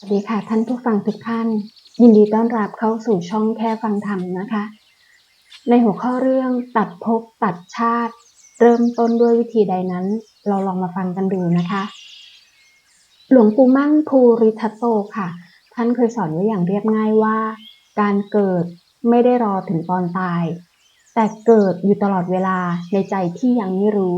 สวัสดีค่ะท่านผู้ฟังทุกท่าน ยินดีต้อนรับเข้าสู่ช่องแค่ฟังธรรมนะคะ ในหัวข้อเรื่องตัดภพตัดชาติ เริ่มต้นด้วยวิธีใดนั้น เราลองมาฟังกันดูนะคะ หลวงปู่มั่นภูริทัตโตค่ะ ท่านเคยสอนไว้อย่างเรียบง่ายว่า การเกิดไม่ได้รอถึงตอนตาย แต่เกิดอยู่ตลอดเวลาในใจที่ยังไม่รู้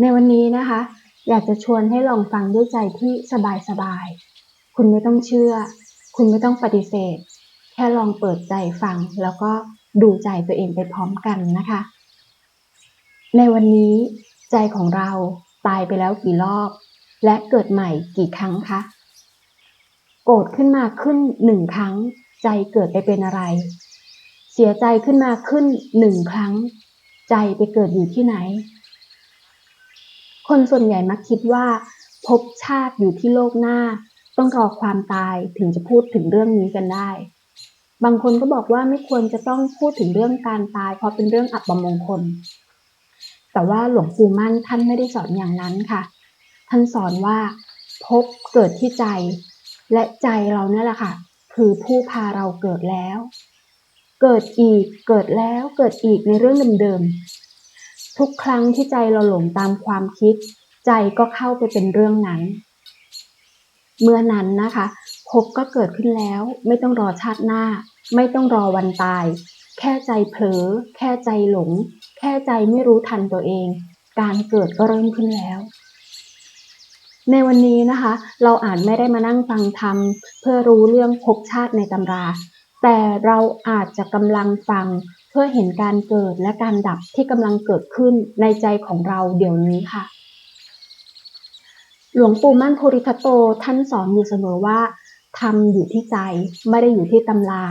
ในวันนี้นะคะ อยากจะชวนให้ลองฟังด้วยใจที่สบายๆ คุณไม่ต้องเชื่อ คุณไม่ต้องปฏิเสธ แค่ลองเปิดใจฟัง แล้วก็ดูใจตัวเองไปพร้อมกันนะคะ ในวันนี้ใจของเราตายไปแล้วกี่รอบ และเกิดใหม่กี่ครั้งคะ โกรธขึ้นมาขึ้นหนึ่งครั้ง ใจเกิดไปเป็นอะไร เสียใจขึ้นมาขึ้นหนึ่งครั้ง ใจไปเกิดอยู่ที่ไหน คนส่วนใหญ่มักคิดว่าภพชาติอยู่ที่โลกหน้า ต้องรอความตายถึงจะพูดถึงเรื่องนี้กันได้ บางคนก็บอกว่าไม่ควรจะต้องพูดถึงเรื่องการตาย เพราะเป็นเรื่องอับมงคล แต่ว่าหลวงปู่มั่นท่านไม่ได้สอนอย่างนั้นค่ะ ท่านสอนว่าภพเกิดที่ใจ และใจเราเนี่ยแหละค่ะ คือผู้พาเราเกิดแล้ว เกิดอีกเกิดแล้วเกิดอีกในเรื่องเดิมๆทุกครั้งที่ใจเราหลงตามความคิด ใจก็เข้าไปเป็นเรื่องนั้น เมื่อนั้นนะคะภพก็เกิดขึ้นแล้ว ไม่ต้องรอชาติหน้า ไม่ต้องรอวันตาย แค่ใจเผลอ แค่ใจหลง แค่ใจไม่รู้ทันตัวเอง การเกิดก็เริ่มขึ้นแล้ว ในวันนี้นะคะ เราอาจไม่ได้มานั่งฟังธรรมเพื่อรู้เรื่องภพชาติในตำรา แต่เราอาจจะกำลังฟังเพื่อเห็นการเกิดและการดับที่กำลังเกิดขึ้นในใจของเราเดี๋ยวนี้ค่ะ หลวงปู่มั่นโพริทัตโตท่านสอนอยู่เสมอว่าทำอยู่ที่ใจไม่ได้อยู่ที่ตำรา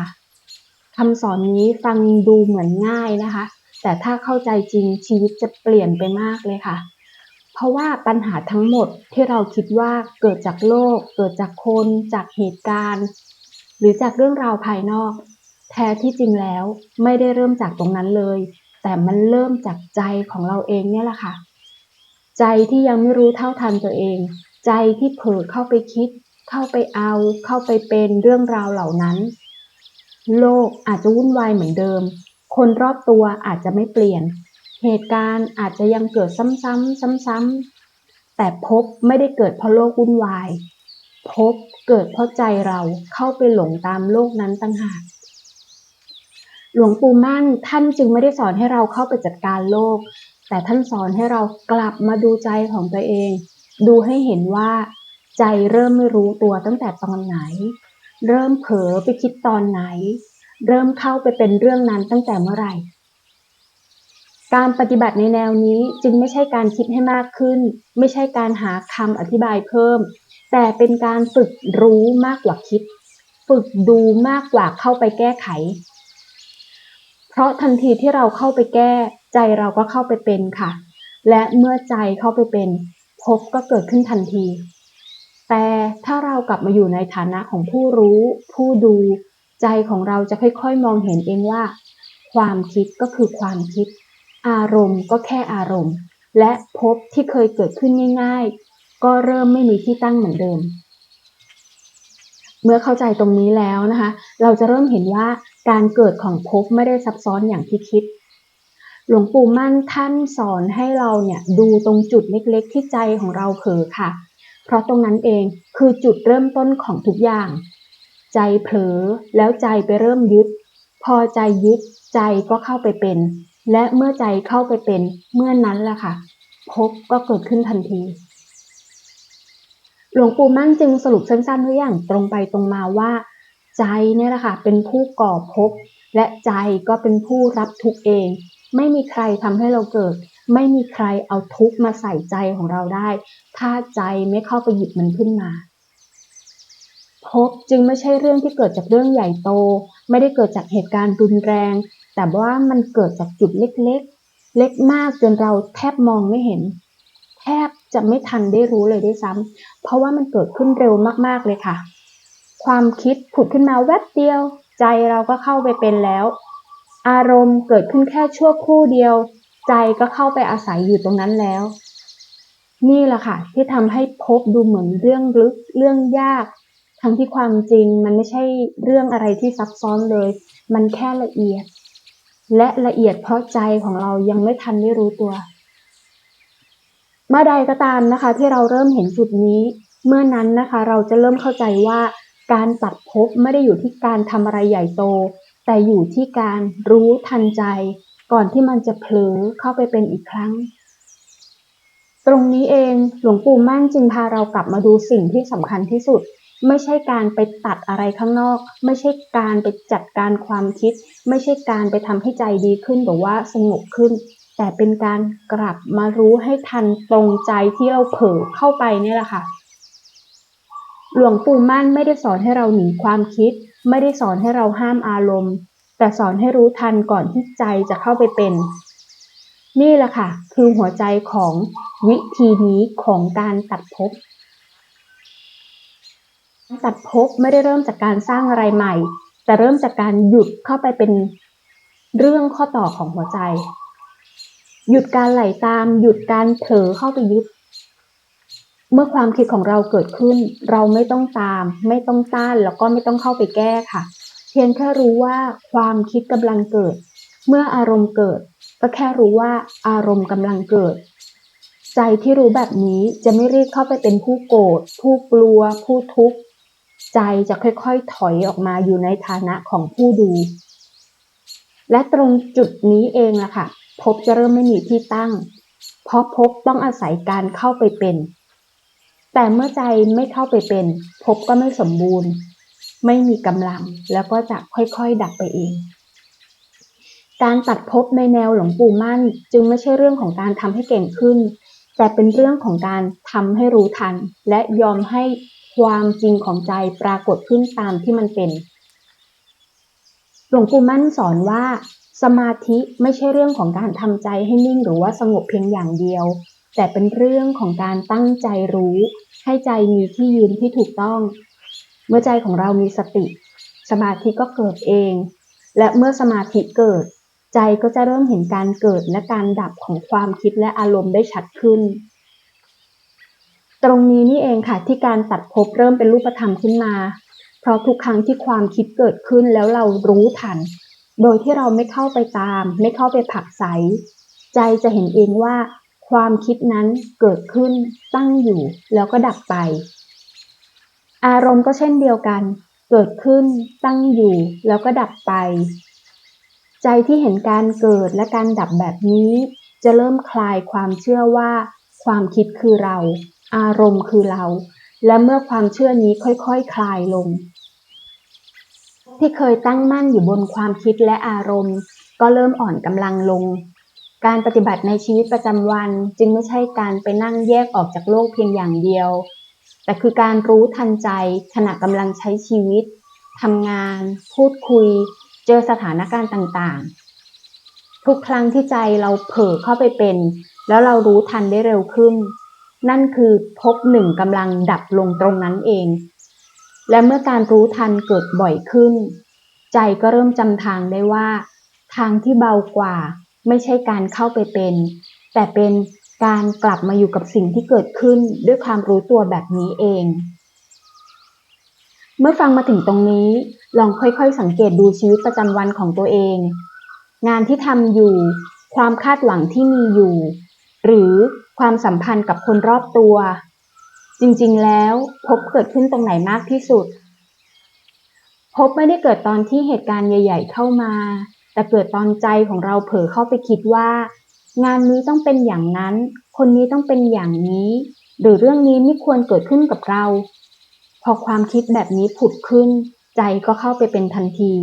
คำสอนนี้ฟังดูเหมือนง่ายนะคะ แต่ถ้าเข้าใจจริงชีวิตจะเปลี่ยนไปมากเลยค่ะ เพราะว่าปัญหาทั้งหมดที่เราคิดว่าเกิดจากโลก เกิดจากคนจากเหตุการณ์ หรือจากเรื่องราวภายนอก แท้ที่จริงแล้วไม่ได้เริ่มจากตรงนั้นเลย แต่มันเริ่มจากใจของเราเองเนี่ยแหละค่ะ ใจที่ยังไม่รู้เท่าทันตัวเอง ใจที่เผลอเข้าไปคิด เข้าไปเอา เข้าไปเป็นเรื่องราวเหล่านั้น โลกอาจจะวุ่นวายเหมือนเดิม คนรอบตัวอาจจะไม่เปลี่ยน เหตุการณ์อาจจะยังเกิดซ้ำๆซ้ำๆแต่พบไม่ได้เกิดเพราะโลกวุ่นวาย พบเกิดเพราะใจเราเข้าไปหลงตามโลกนั้นตั้งหากหลวงปู่มั่นท่านจึงไม่ได้สอนให้เราเข้าไปจัดการโลก แต่ท่านสอนให้เรากลับมาดูใจของตัวเอง ดูให้เห็นว่า ใจเริ่มไม่รู้ตัวตั้งแต่ตอนไหน เริ่มเผลอไปคิดตอนไหน เริ่มเข้าไปเป็นเรื่องนั้นตั้งแต่เมื่อไหร่ การปฏิบัติในแนวนี้จึงไม่ใช่การคิดให้มากขึ้น ไม่ใช่การหาคำอธิบายเพิ่ม แต่เป็นการฝึกรู้มากกว่าคิด ฝึกดูมากกว่าเข้าไปแก้ไข เพราะทันทีที่เราเข้าไปแก้ ใจเราก็เข้าไปเป็นค่ะ และเมื่อใจเข้าไปเป็นภพก็เกิดขึ้นทันที แต่ถ้าเรากลับมาอยู่ในฐานะของผู้รู้ ผู้ดู ใจของเราจะค่อยๆมองเห็นเองว่า ความคิดก็คือความคิด อารมณ์ก็แค่อารมณ์ และภพที่เคยเกิดขึ้นง่าย ๆ ก็เริ่มไม่มีที่ตั้งเหมือนเดิมเมื่อเข้าใจตรงนี้แล้วนะคะ เราจะเริ่มเห็นว่าการเกิดของภพไม่ได้ซับซ้อนอย่างที่คิด หลวงปู่มั่นท่านสอนให้เราเนี่ยดูตรงจุดเล็กๆ ที่ใจของเราเผลอค่ะ เพราะตรงนั้นเองคือจุดเริ่มต้นของทุกอย่าง ใจเผลอแล้วใจไปเริ่มยึด พอใจยึดใจก็เข้าไปเป็น และเมื่อใจเข้าไปเป็นเมื่อนั้นแหละค่ะภพก็เกิดขึ้นทันที หลวงปู่มั่นจึงสรุปสั้นๆไว้อย่างตรงไปตรงมาว่า ใจเนี่ยแหละค่ะเป็นผู้ก่อภพและใจก็เป็นผู้รับทุกเอง ไม่มีใครทำให้เราเกิด ไม่มีใครเอาทุกข์มาใส่ใจของเราได้ ถ้าใจไม่เข้าไปหยิบมันขึ้นมาภพจึงไม่ใช่เรื่องที่เกิดจากเรื่องใหญ่โต ไม่ได้เกิดจากเหตุการณ์รุนแรง แต่ว่ามันเกิดจากจุดเล็กๆ เล็กมากจนเราแทบมองไม่เห็น แทบจะไม่ทันได้รู้เลยด้วยซ้ำเพราะว่ามันเกิดขึ้นเร็วมากๆเลยค่ะ ความคิดผุดขึ้นมาแวบเดียว ใจเราก็เข้าไปเป็นแล้ว อารมณ์เกิดขึ้นแค่ชั่วครู่เดียว ใจก็เข้าไปอาศัยอยู่ตรงนั้นแล้ว นี่แหละค่ะ ที่ทำให้พบดูเหมือนเรื่องลึกเรื่องยาก ทั้งที่ความจริงมันไม่ใช่เรื่องอะไรที่ซับซ้อนเลย มันแค่ละเอียด และละเอียดเพราะใจของเรายังไม่ทันได้รู้ตัว เมื่อใดก็ตามนะคะ ที่เราเริ่มเห็นจุดนี้ เมื่อนั้นนะคะ เราจะเริ่มเข้าใจว่าการตัดภพไม่ได้อยู่ที่การทำอะไรใหญ่โต แต่อยู่ที่การรู้ทันใจ ก่อนที่มันจะเผลอเข้าไปเป็นอีกครั้ง ตรงนี้เองหลวงปู่มั่นจึงพาเรากลับมาดูสิ่งที่สำคัญที่สุด ไม่ใช่การไปตัดอะไรข้างนอก ไม่ใช่การไปจัดการความคิด ไม่ใช่การไปทำให้ใจดีขึ้นหรือว่าสงบขึ้น แต่เป็นการกลับมารู้ให้ทันตรงใจที่เราเผลอเข้าไปนี่แหละค่ะหลวงปู่มั่นไม่ได้สอนให้เราหนีความคิด ไม่ได้สอนให้เราห้ามอารมณ์ แต่สอนให้รู้ทันก่อนที่ใจจะเข้าไปเป็น นี่แหละค่ะ คือหัวใจของวิธีนี้ของการตัดภพตัดภพไม่ได้เริ่มจากการสร้างอะไรใหม่ แต่เริ่มจากการหยุดเข้าไปเป็นเรื่องข้อต่อของหัวใจ หยุดการไหลตาม หยุดการเผลอเข้าไปยึด เมื่อความคิดของเราเกิดขึ้น เราไม่ต้องตาม ไม่ต้องต้านแล้วก็ไม่ต้องเข้าไปแก้ค่ะ เพียงแค่รู้ว่าความคิดกำลังเกิด เมื่ออารมณ์เกิด ก็แค่รู้ว่าอารมณ์กำลังเกิด ใจที่รู้แบบนี้จะไม่รีบเข้าไปเป็นผู้โกรธผู้กลัว ผู้ทุกข์ใจจะค่อยๆถอยออกมาอยู่ในฐานะของผู้ดู และตรงจุดนี้เองล่ะค่ะภพจะเริ่มไม่มีที่ตั้ง เพราะภพต้องอาศัยการเข้าไปเป็น แต่เมื่อใจไม่เข้าไปเป็นภพก็ไม่สมบูรณ์ ไม่มีกำลังแล้วก็จะค่อยๆดับไปเอง การตัดภพในแนวหลวงปู่มั่นจึงไม่ใช่เรื่องของการทำให้เก่งขึ้น แต่เป็นเรื่องของการทำให้รู้ทัน และยอมให้ความจริงของใจปรากฏขึ้นตามที่มันเป็น หลวงปู่มั่นสอนว่า สมาธิไม่ใช่เรื่องของการทำใจให้นิ่งหรือว่าสงบเพียงอย่างเดียว แต่เป็นเรื่องของการตั้งใจรู้ ให้ใจมีที่ยืนที่ถูกต้อง เมื่อใจของเรามีสติ สมาธิก็เกิดเอง และเมื่อสมาธิเกิด ใจก็จะเริ่มเห็นการเกิดและการดับของความคิดและอารมณ์ได้ชัดขึ้น ตรงนี้นี่เองค่ะที่การตัดภพเริ่มเป็นรูปธรรมขึ้นมา เพราะทุกครั้งที่ความคิดเกิดขึ้นแล้วเรารู้ทัน โดยที่เราไม่เข้าไปตาม ไม่เข้าไปผักใส ใจจะเห็นเองว่า ความคิดนั้นเกิดขึ้นตั้งอยู่แล้วก็ดับไป อารมณ์ก็เช่นเดียวกัน เกิดขึ้นตั้งอยู่แล้วก็ดับไป ใจที่เห็นการเกิดและการดับแบบนี้ จะเริ่มคลายความเชื่อว่า ความคิดคือเรา อารมณ์คือเรา และเมื่อความเชื่อนี้ค่อยๆคคลายลง ที่เคยตั้งมั่นอยู่บนความคิดและอารมณ์ ก็เริ่มอ่อนกำลังลง การปฏิบัติในชีวิตประจำวันจึงไม่ใช่การไปนั่งแยกออกจากโลกเพียงอย่างเดียว แต่คือการรู้ทันใจขณะกำลังใช้ชีวิตทำงาน พูดคุย เจอสถานการณ์ต่างๆ ทุกครั้งที่ใจเราเผลอเข้าไปเป็น แล้วเรารู้ทันได้เร็วขึ้น นั่นคือพบหนึ่งกำลังดับลงตรงนั้นเอง และเมื่อการรู้ทันเกิดบ่อยขึ้น ใจก็เริ่มจำทางได้ว่า ทางที่เบากว่า ไม่ใช่การเข้าไปเป็น แต่เป็นการกลับมาอยู่กับสิ่งที่เกิดขึ้นด้วยความรู้ตัวแบบนี้เอง เมื่อฟังมาถึงตรงนี้ ลองค่อยๆสังเกตดูชีวิตประจำวันของตัวเอง งานที่ทำอยู่ ความคาดหวังที่มีอยู่ หรือความสัมพันธ์กับคนรอบตัว จริงๆแล้วพบเกิดขึ้นตรงไหนมากที่สุด พบไม่ได้เกิดตอนที่เหตุการณ์ใหญ่ ๆ เข้ามา แต่เกิดตอนใจของเราเผลอเข้าไปคิดว่า งานนี้ต้องเป็นอย่างนั้น คนนี้ต้องเป็นอย่างนี้ หรือเรื่องนี้ไม่ควรเกิดขึ้นกับเรา พอความคิดแบบนี้ผุดขึ้น ใจก็เข้าไปเป็นทันที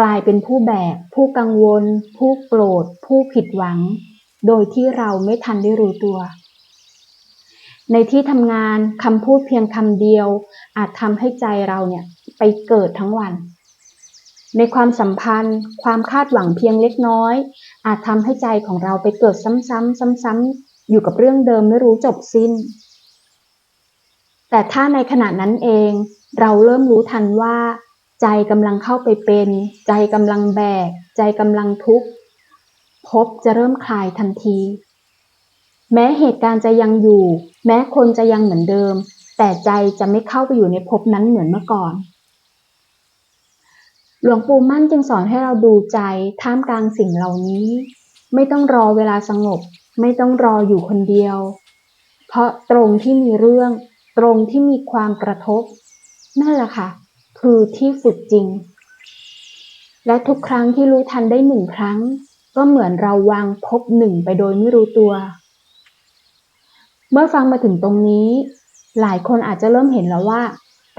กลายเป็นผู้แบก ผู้กังวล ผู้โกรธ ผู้ผิดหวัง โดยที่เราไม่ทันได้รู้ตัวในที่ทำงานคำพูดเพียงคำเดียว อาจทำให้ใจเราเนี่ยไปเกิดทั้งวัน ในความสัมพันธ์ ความคาดหวังเพียงเล็กน้อย อาจทำให้ใจของเราไปเกิดซ้ำๆซ้ำๆอยู่กับเรื่องเดิมไม่รู้จบสิ้น แต่ถ้าในขณะนั้นเอง เราเริ่มรู้ทันว่า ใจกำลังเข้าไปเป็น ใจกำลังแบก ใจกำลังทุกข์ภพจะเริ่มคลายทันที แม้เหตุการณ์จะยังอยู่ แม้คนจะยังเหมือนเดิม แต่ใจจะไม่เข้าไปอยู่ในภพนั้นเหมือนเมื่อก่อน หลวงปู่มั่นจึงสอนให้เราดูใจท่ามกลางสิ่งเหล่านี้ ไม่ต้องรอเวลาสงบ ไม่ต้องรออยู่คนเดียว เพราะตรงที่มีเรื่อง ตรงที่มีความกระทบ นั่นแหละค่ะ คือที่ฝึกจริง และทุกครั้งที่รู้ทันได้หนึ่งครั้ง ก็เหมือนเราวางภพหนึ่งไปโดยไม่รู้ตัว เมื่อฟังมาถึงตรงนี้ หลายคนอาจจะเริ่มเห็นแล้วว่า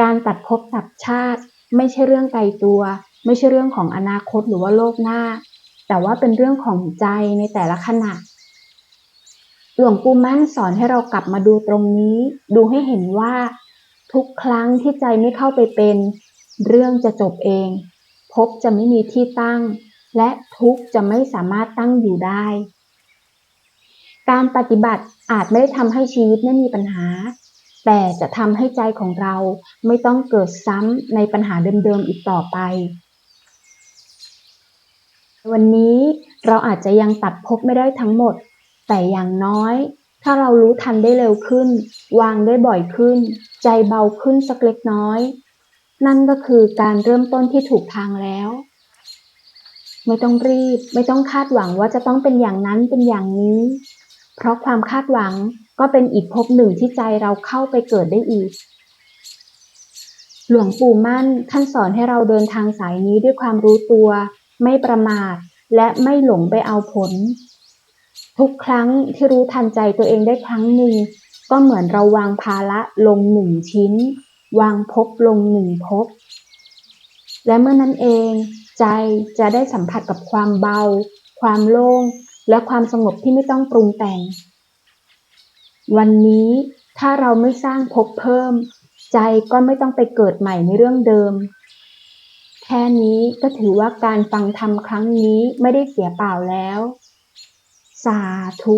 การตัดภพตัดชาติไม่ใช่เรื่องไกลตัว ไม่ใช่เรื่องของอนาคตหรือว่าโลกหน้า แต่ว่าเป็นเรื่องของใจในแต่ละขณะ หลวงปู่มั่นสอนให้เรากลับมาดูตรงนี้ ดูให้เห็นว่า ทุกครั้งที่ใจไม่เข้าไปเป็น เรื่องจะจบเองภพจะไม่มีที่ตั้ง และทุกจะไม่สามารถตั้งอยู่ได้ การปฏิบัติอาจไม่ได้ทำให้ชีวิตไม่มีปัญหาแต่จะทำให้ใจของเราไม่ต้องเกิดซ้ำในปัญหาเดิมๆอีกต่อไป วันนี้เราอาจจะยังตัดภพไม่ได้ทั้งหมด แต่อย่างน้อย ถ้าเรารู้ทันได้เร็วขึ้น วางได้บ่อยขึ้น ใจเบาขึ้นสักเล็กน้อย นั่นก็คือการเริ่มต้นที่ถูกทางแล้ว ไม่ต้องรีบ ไม่ต้องคาดหวังว่าจะต้องเป็นอย่างนั้นเป็นอย่างนี้ เพราะความคาดหวังก็เป็นอีกภพหนึ่งที่ใจเราเข้าไปเกิดได้อีก หลวงปู่มั่นท่านสอนให้เราเดินทางสายนี้ด้วยความรู้ตัว ไม่ประมาท และไม่หลงไปเอาผล ทุกครั้งที่รู้ทันใจตัวเองได้ครั้งหนึ่ง ก็เหมือนเราวางภาระลงหนึ่งชิ้น วางภพลงหนึ่งภพและเมื่อนั้นเอง ใจจะได้สัมผัสกับความเบา ความโล่ง และความสงบที่ไม่ต้องปรุงแต่ง วันนี้ถ้าเราไม่สร้างภพเพิ่ม ใจก็ไม่ต้องไปเกิดใหม่ในเรื่องเดิม แค่นี้ก็ถือว่าการฟังธรรมครั้งนี้ไม่ได้เสียเปล่าแล้ว สาธุ